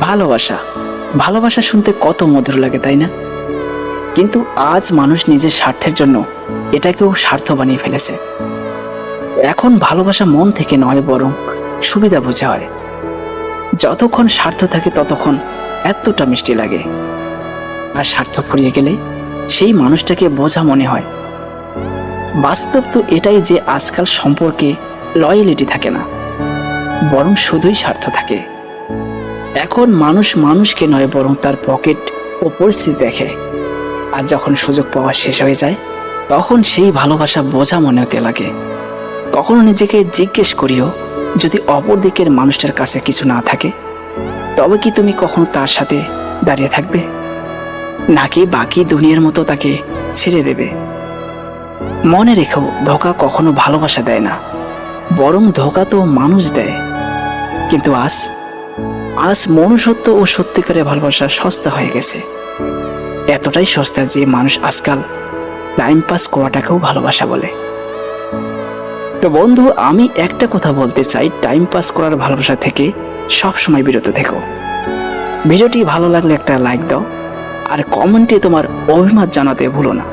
ভালোবাসা। ভালোবাসা শুনতে কত মধুর লাগে, তাই না? কিন্তু আজ মানুষ নিজের স্বার্থের জন্য এটাকেও স্বার্থ বানিয়ে ফেলেছে। এখন ভালোবাসা মন থেকে নয়, বরং সুবিধা বোঝা হয়। যতক্ষণ স্বার্থ থাকে, ততক্ষণ এতটা মিষ্টি লাগে। আর স্বার্থ ফুরিয়ে গেলে সেই মানুষটাকে বোঝা মনে হয়। বাস্তব তো এটাই যে আজকাল সম্পর্কে লয়ালিটি থাকে না, বরং শুধুই স্বার্থ থাকে। এখন মানুষ মানুষকে নয়, বরং তার পকেট ও পরিস্থিতি দেখে। আর যখন সুযোগ পাওয়া শেষ হয়ে যায়, তখন সেই ভালোবাসা বোঝা মনে হতে লাগে। কখনো নিজেকে জিজ্ঞেস করিও, যদি অপর দিকের মানুষটার কাছে কিছু না থাকে, তবে কি তুমি কখনো তার সাথে দাঁড়িয়ে থাকবে? নাকি বাকি দুনিয়ার মতো তাকে ছেড়ে দেবে? মনে রেখো, ধোকা কখনো ভালোবাসা দেয় না, বরং ধোকা তো মানুষ দেয়। কিন্তু আজ আজ মনুষ্যত্ব ও সত্যিকারের ভালোবাসা সস্তা হয়ে গেছে। এতটাই সস্তা যে মানুষ আজকাল টাইম পাস করাটাকেও ভালোবাসা বলে। তো বন্ধু, আমি একটা কথা বলতে চাই টাইম পাস করার ভালোবাসা থেকে সব সময় বিরত থেকো। ভিডিওটি ভালো লাগলে একটা লাইক দাও, আর কমেন্টে তোমার অভিমত জানাতে ভুলো না।